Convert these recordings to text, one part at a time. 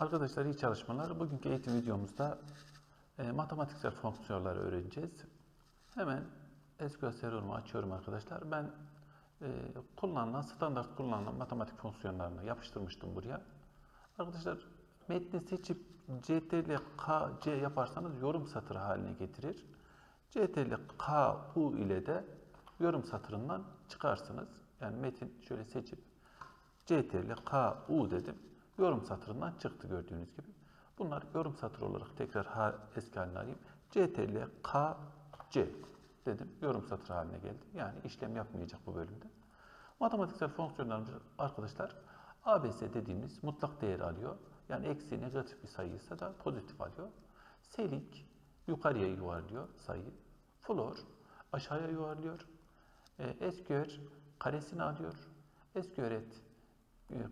Arkadaşlar iyi çalışmalar. Bugünkü eğitim videomuzda e, matematiksel fonksiyonları öğreneceğiz. Hemen SQL Server'ımı açıyorum arkadaşlar. Ben e, kullanılan, standart kullanılan matematik fonksiyonlarını yapıştırmıştım buraya. Arkadaşlar metni seçip CTRL K, C yaparsanız yorum satırı haline getirir. CTRL K, U ile de yorum satırından çıkarsınız. Yani metin şöyle seçip CTRL K, U dedim. Yorum satırından çıktı gördüğünüz gibi. Bunlar yorum satırı olarak tekrar eski haline alayım. CTRL K, C dedim. Yorum satırı haline geldi. Yani işlem yapmayacak bu bölümde. Matematiksel fonksiyonlarımız arkadaşlar ABS dediğimiz mutlak değer alıyor. Yani eksi negatif bir sayıysa da pozitif alıyor. Selik yukarıya yuvarlıyor sayıyı. Floor aşağıya yuvarlıyor. E, SQR karesini alıyor. SQRet e,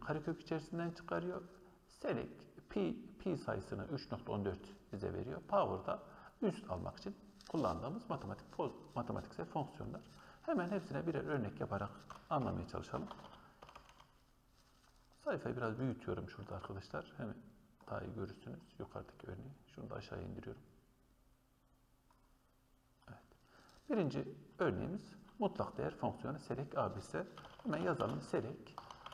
karekök içerisinden çıkarıyor. Select pi, pi sayısını 3.14 bize veriyor. Power da üst almak için kullandığımız matematik matematiksel fonksiyonlar. Hemen hepsine birer örnek yaparak anlamaya çalışalım. Sayfayı biraz büyütüyorum şurada arkadaşlar. Hemen daha iyi görürsünüz yukarıdaki örneği. Şunu da aşağı indiriyorum. Evet. Birinci örneğimiz mutlak değer fonksiyonu select abs. Hemen yazalım select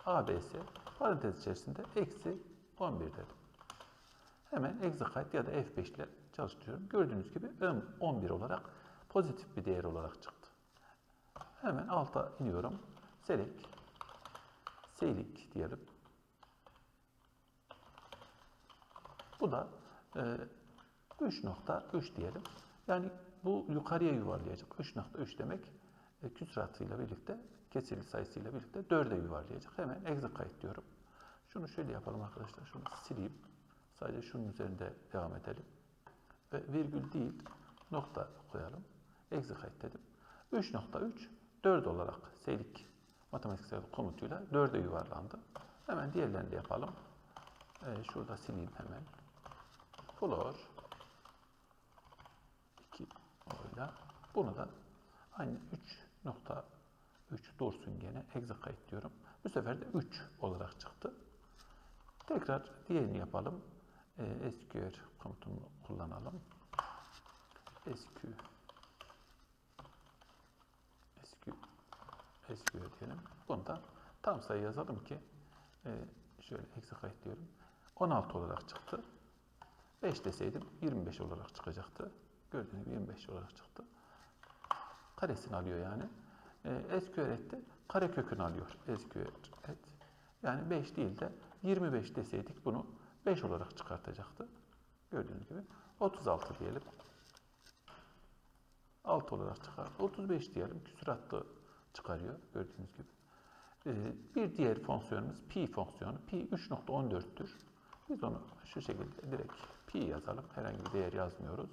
abs parantez içerisinde eksi 11 dedim. Hemen execute ya da F5 ile çalıştırıyorum. Gördüğünüz gibi ön 11 olarak pozitif bir değer olarak çıktı. Hemen alta iniyorum. Select seylik diyelim. Bu da e, 3.3 diyelim. Yani bu yukarıya yuvarlayacak. 3.3 demek e, küsuratıyla birlikte, kesirli sayısıyla birlikte 4'e yuvarlayacak. Hemen execute diyorum. Şunu şöyle yapalım arkadaşlar. Şunu sileyim. Sadece şunun üzerinde devam edelim. Ve virgül değil, nokta koyalım. Execute dedim. 3.3 4 olarak seylik matematiksel komutuyla 4'e yuvarlandı. Hemen diğerlerini de yapalım. Ee, şurada sileyim hemen. Floor 2 oyla. Bunu da aynı 3.3 gene. Execute diyorum. Bu sefer de 3 olarak çıktı. Tekrar diğerini yapalım. Ee, SQL komutunu kullanalım. SQ SQ SQL diyelim. Bunu da tam sayı yazalım ki e, şöyle execute diyorum. 16 olarak çıktı. 5 deseydim 25 olarak çıkacaktı. Gördüğünüz gibi 25 olarak çıktı. Karesini alıyor yani. E, SQL'de kare kökünü alıyor. SQL yani 5 değil de 25 deseydik bunu 5 olarak çıkartacaktı. Gördüğünüz gibi 36 diyelim. 6 olarak çıkar. 35 diyelim. Küsuratlı çıkarıyor gördüğünüz gibi. Ee, bir diğer fonksiyonumuz pi fonksiyonu. Pi 3.14'tür. Biz onu şu şekilde direkt pi yazalım. Herhangi bir değer yazmıyoruz.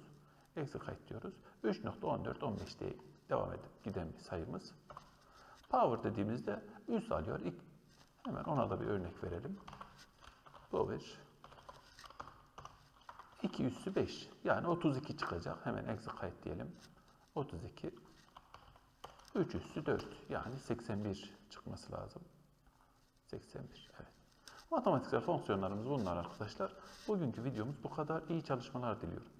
Execute diyoruz. 3.14, 15 diye devam edip giden bir sayımız. Power dediğimizde üst alıyor. İlk, hemen ona da bir örnek verelim. Power 2 üssü 5. Yani 32 çıkacak. Hemen execute diyelim. 32 3 üssü 4 yani 81 çıkması lazım. 81 evet. Matematiksel fonksiyonlarımız bunlar arkadaşlar. Bugünkü videomuz bu kadar. İyi çalışmalar diliyorum.